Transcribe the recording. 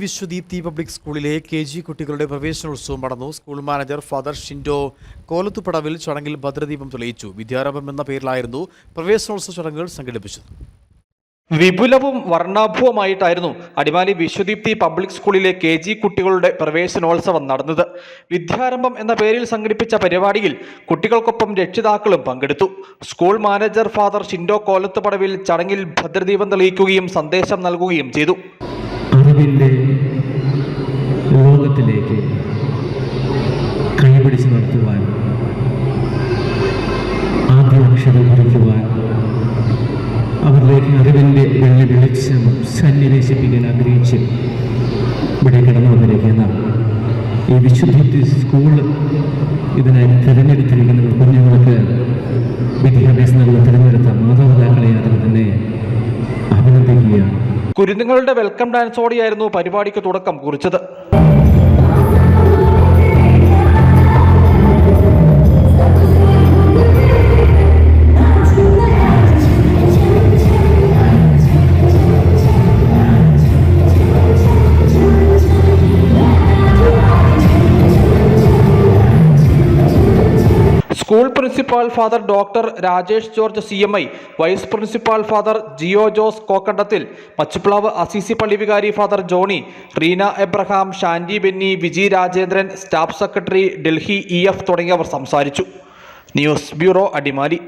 Vishwadeepthi public സ്കൂളിലെ K G കുട്ടികളുടെ പ്രവേശനോത്സവം നടന്നു. School manager father Shindo Kolathupadavil ചടങ്ങിൽ ഭദ്രദീപം തെളിയിച്ചു. വിദ്യാരംഭം എന്ന പേരിലായിരുന്നു പ്രവേശനോത്സവ ചടങ്ങുകൾ സംഘടിപ്പിച്ചത്. വിപുലവും വർണാഭവുമായിട്ടായിരുന്നു അടിമാലി വിശ്വദീപ്തി പബ്ലിക് സ്കൂളിലെ കെ ജി കുട്ടികളുടെ പ്രവേശനോത്സവം നടന്നത്. വിദ്യാരംഭം എന്ന പേരിൽ സംഘടിപ്പിച്ച പരിപാടിയിൽ കുട്ടികൾക്കൊപ്പം രക്ഷിതാക്കളും പങ്കെടുത്തു. School manager father Shindo Kolathupadavil ചടങ്ങിൽ ഭദ്രദീപം തെളിയിക്കുകയും സന്ദേശം നൽകുകയും ചെയ്തു. അറിവിന്റെ ലോകത്തിലേക്ക് കൈപിടിച്ച് നടത്തുവാൻ ആദ്യ കുറിക്കുവാൻ അവരിലേക്ക് അറിവിന്റെ വെള്ളി വെളിച്ചം സന്നിവേശിപ്പിക്കാൻ ആഗ്രഹിച്ച് ഇവിടെ കടന്നു വന്നിരിക്കുന്ന ഈ വിശുദ്ധി സ്കൂൾ ഇതിനായി തിരഞ്ഞെടുത്തിരിക്കുന്ന കുഞ്ഞുങ്ങൾക്ക് വിദ്യാഭ്യാസം നൽകുന്ന തിരഞ്ഞെടുത്ത കുരുന്നുകളുടെ വെൽക്കം ഡാൻസോടെയായിരുന്നു പരിപാടിക്ക് തുടക്കം കുറിച്ചത്. Principal father doctor Rajesh George C M I vice principal father Jio Jose Kokkandathil Machuplavu Assisi പള്ളി വികാരി father Johnny Reena Abraham Shandy Benny Viji Rajendran staff secretary Delhi E F തുടങ്ങിയവർ സംസാരിച്ചു. News bureau Adimali.